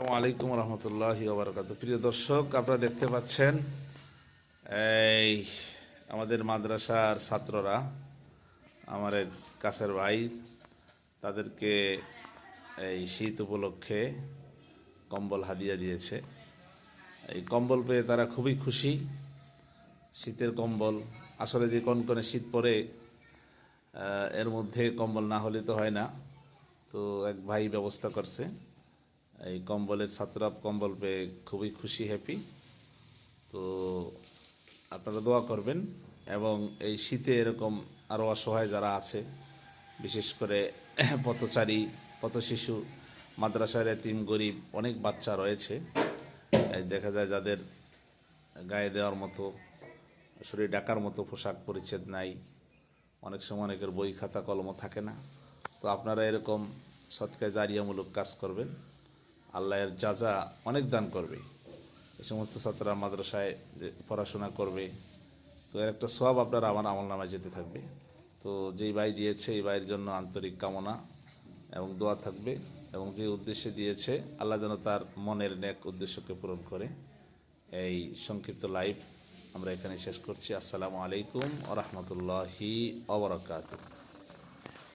আলাইকুম রহমতুল্লাহ ওবরাকাত প্রিয় দর্শক আপনারা দেখতে পাচ্ছেন এই আমাদের মাদ্রাসার ছাত্ররা আমার কাছের ভাই তাদেরকে এই শীত উপলক্ষে কম্বল হাদিয়া দিয়েছে। এই কম্বল পেয়ে তারা খুবই খুশি। শীতের কম্বল আসলে যে কনকনে শীত আহ, এর মধ্যে কম্বল না হলে তো হয় না। তো এক ভাই ব্যবস্থা করছে। এই কম্বলের ছাত্ররা কম্বল পেয়ে খুবই খুশি হ্যাপি তো আপনারা দোয়া করবেন এবং এই শীতে এরকম আরও অসহায় যারা আছে, বিশেষ করে পথচারী পথ শিশু মাদ্রাসার এতিম, গরিব, অনেক বাচ্চা রয়েছে। দেখা যায় যাদের গায়ে দেওয়ার মতো, শরীর ডাকার মতো পোশাক পরিচ্ছেদ নাই। অনেক সময় অনেকের বই খাতা, কলমও থাকে না। তো আপনারা এরকম সৎকায় দাঁড়িয়ামূলক কাজ করবেন। আল্লাহের যাজা অনেক দান করবে। এই সমস্ত ছাত্ররা মাদ্রাসায় যে পড়াশোনা করবে। তো এর একটা সব আপনার আমার আমল নামায় যেতে থাকবে। তো যেই ভাই দিয়েছে, এই ভাইয়ের জন্য আন্তরিক কামনা এবং দোয়া থাকবে এবং যে উদ্দেশ্যে দিয়েছে, আল্লাহ যেন তার মনের নেক উদ্দেশ্যকে পূরণ করে। এই সংক্ষিপ্ত লাইভ আমরা এখানে শেষ করছি। আসসালামু আলাইকুম ও রহমতুল্লাহি অবরাকাতুহ